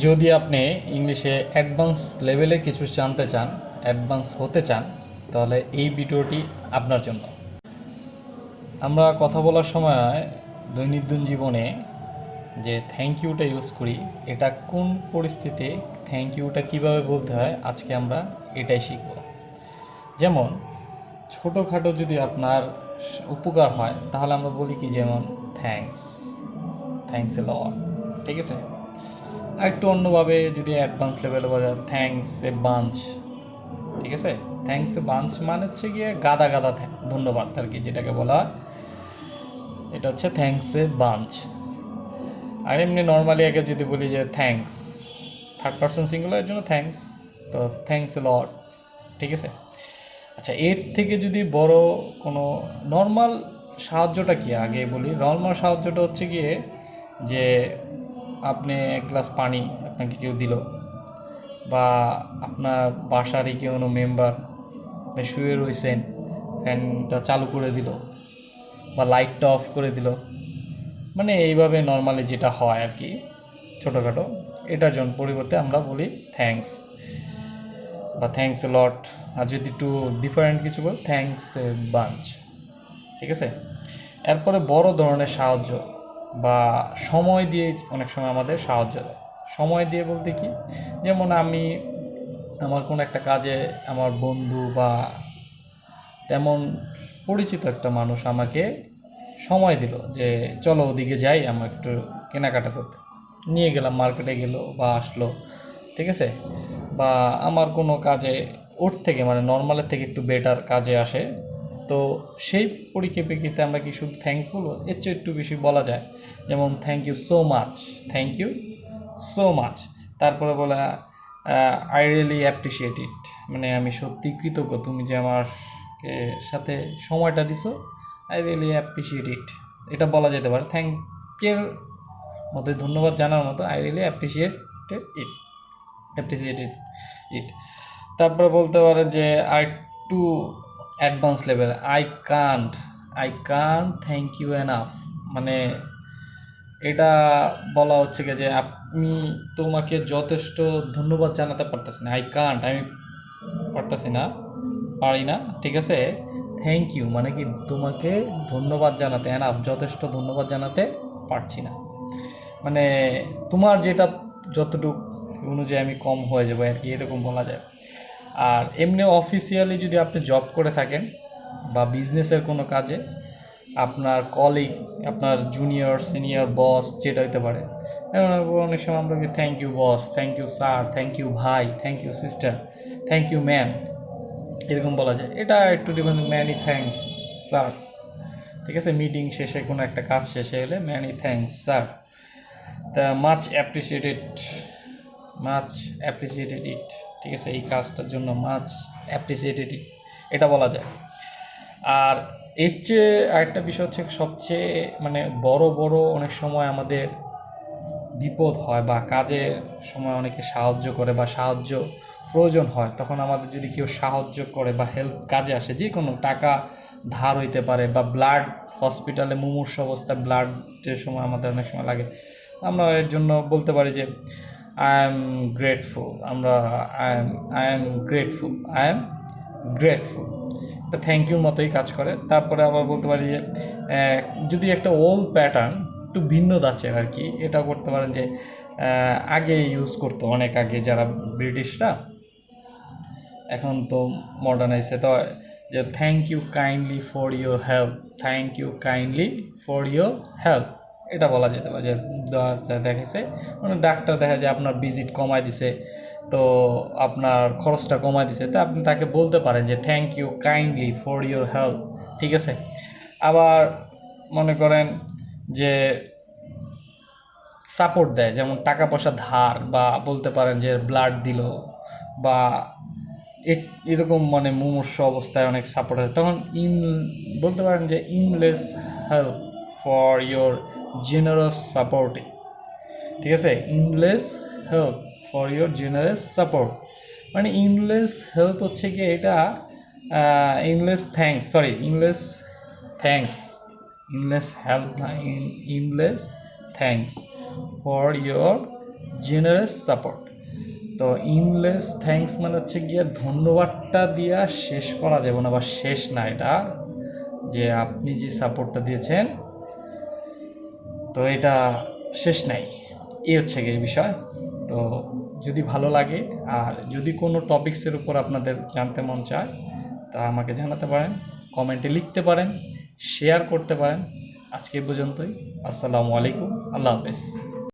যদি আপনি ইংলিশে অ্যাডভান্স লেভেলে কিছু জানতে চান অ্যাডভান্স হতে চান, তাহলে এই ভিডিওটি আপনার জন্য। আমরা কথা বলার সময় দৈনন্দিন জীবনে যে থ্যাংক ইউটা ইউজ করি, এটা কোন পরিস্থিতিতে থ্যাংক ইউটা কীভাবে বলতে হয়, আজকে আমরা এটাই শিখব। যেমন, ছোটোখাটো যদি আপনার উপকার হয়, তাহলে আমরা বলি কি যেমন থ্যাঙ্কস থ্যাঙ্কস এ লট ঠিক আছে? একটু অন্যভাবে যদি অ্যাডভান্স লেভেলে যায় থ্যাঙ্কস এ বাঞ্চ ঠিক আছে? থ্যাঙ্কস এ বাঞ্চ মানে হচ্ছে গিয়ে গাদা গাদা ধন্যবাদ আর কি, যেটাকে বলা হয়। এটা হচ্ছে থ্যাঙ্কস এ বাঞ্চ আর এমনি নর্মালি আগে যদি বলি যে থ্যাঙ্কস থার্ড পার্সন সিঙ্গুলারের জন্য থ্যাঙ্কস তো থ্যাঙ্কস এ লট ঠিক আছে? আচ্ছা এর থেকে যদি বড় কোনো নর্মাল সাহায্যটা কি? আগে বলি নর্মাল সাহায্যটা হচ্ছে গিয়ে যে আপনি এক গ্লাস পানি আপনাকে কেউ দিল বা আপনার বাসারই কেউ কোনো মেম্বার শুয়ে রয়েছেন ফ্যানটা চালু করে দিল বা লাইটটা অফ করে দিল মানে এইভাবে নর্মালি যেটা হয় আর কি ছোটোখাটো, এটার জন্য পরিবর্তে আমরা বলি থ্যাঙ্কস বা থ্যাঙ্কস এ লট আর যদি একটু ডিফারেন্ট কিছু বল থ্যাঙ্কস এ বাঞ্চ ঠিক আছে? এরপরে বড় ধরনের সাহায্য বা সময় দিয়ে অনেক সময় আমাদের সাহায্য দেয়। সময় দিয়ে বলতে কি? যেমন আমি আমার কোনো একটা কাজে আমার বন্ধু বা তেমন পরিচিত একটা মানুষ আমাকে সময় দিল যে, চলো ওদিকে যাই, আমার একটু কেনাকাটা করতে। নিয়ে গেলাম, মার্কেটে গেলো বা আসলো, ঠিক আছে? বা আমার কোনো কাজে ওর থেকে মানে নর্মালের থেকে একটু বেটার কাজে আসে। তো সেই পরিপ্রেক্ষিতে আমরা কি শুধু থ্যাঙ্কস বলব। এর চেয়ে একটু বেশি বলা যায়। যেমন thank you so much thank you so much তারপরে বলা আই রিয়েলি অ্যাপ্রিসিয়েট ইট মানে আমি সত্যি কৃতজ্ঞ, তুমি যে আমার সাথে সময়টা দিছো আই রিয়েলি অ্যাপ্রিসিয়েট ইট এটা বলা যেতে পারে। থ্যাংকের মতো ধন্যবাদ জানার মতো। I really appreciate it appreciated it তারপরে বলতে পারেন যে আর to advance level I can't I can't thank you enough মানে এটা বলা হচ্ছে যে আমি তোমাকে যথেষ্ট ধন্যবাদ জানাতে পারতেছি না। আই কান্ট আমি পারতেছি না, পারি না, ঠিক আছে? থ্যাংক ইউ মানে কি তোমাকে ধন্যবাদ জানাতে এনাফ যথেষ্ট ধন্যবাদ জানাতে পারছি না। মানে তোমার যেটা যতটুকু অনুযায়ী আমি কম হয়ে যাব আর কি, এরকম বলা যায়। আর এমনি অফিসিয়ালি যদি আপনি জব করে থাকেন বা বিজনেসের কোনো কাজে, আপনার কলিগ আপনার জুনিয়র সিনিয়র বস যেটা হতে পারে অনেক সময় আমরা thank you boss thank you sir thank you ভাই thank you sister thank you ma'am এরকম বলা যায়। এটা একটু ডিপেন্ড ম্যানি থ্যাংকস স্যার ঠিক আছে? মিটিং শেষে কোনো একটা কাজ শেষে এলে ম্যানি থ্যাংকস স্যার তা much appreciated much appreciated it ঠিক আছে, এই কাজটার জন্য মাচ অ্যাপ্রিসিয়েটেড এটা বলা যায়। আর এর চেয়ে আরেকটা বিষয় হচ্ছে সবচেয়ে মানে বড় বড় অনেক সময় আমাদের বিপদ হয় বা কাজের সময় অনেকে সাহায্য করে বা সাহায্য প্রয়োজন হয়, তখন আমাদের যদি কেউ সাহায্য করে বা হেল্প কাজে আসে, যে কোনো টাকা ধার হইতে পারে বা ব্লাড হসপিটালে মুমূর্ষ অবস্থায় ব্লাডের সময় আমাদের অনেক সময় লাগে। আমরা এর জন্য বলতে পারি যে আই এম গ্রেটফুল আমরা I am I am grateful I am grateful এটা থ্যাংক ইউর মতোই কাজ করে। তারপরে আবার বলতে পারি যে যদি একটা ওল্ড প্যাটার্ন একটু ভিন্ন ধাঁচের আর কি এটা করতে পারেন যে আগে ইউজ করতো অনেক আগে যারা ব্রিটিশরা। এখন তো মডার্ন মডার্নাইজে তো যে thank you kindly for your help thank you kindly for your help এটা বলা যেতে পারে যে দেখেছে মানে ডাক্তার দেখা যায় আপনার ভিজিট কমায় দিছে, তো আপনার খরচটা কমায় দিছে। তো আপনি তাকে বলতে পারেন যে thank you kindly for your help ঠিক আছে? আবার মনে করেন যে সাপোর্ট দেয়, যেমন টাকা পয়সা ধার, বা বলতে পারেন যে ব্লাড দিল, বা এরকম মানে মুমূর্ষ অবস্থায় অনেক সাপোর্ট আছে। তখন ইন বলতে পারেন যে endless help for your generous সাপোর্টে ঠিক আছে? Endless help for your generous support মানে ইনলেস হেল্প হচ্ছে কি এটা endless thanks sorry endless thanks endless help না endless thanks for your generous support তো ইনলেস থ্যাঙ্কস মানে হচ্ছে গিয়ে ধন্যবাদটা দিয়া শেষ করা যাবে না বা শেষ না এটা, যে আপনি যে সাপোর্টটা দিয়েছেন তো এটা শেষ নাই। এই হচ্ছে গিয়ে বিষয়। তো যদি ভালো লাগে, আর যদি কোনো টপিক্সের উপর আপনাদের জানতে মন চায়, তা আমাকে জানাতে পারেন কমেন্টে লিখতে পারেন শেয়ার করতে পারেন। আজকে পর্যন্তই। আসসালামু আলাইকুম। আল্লাহ হাফেজ।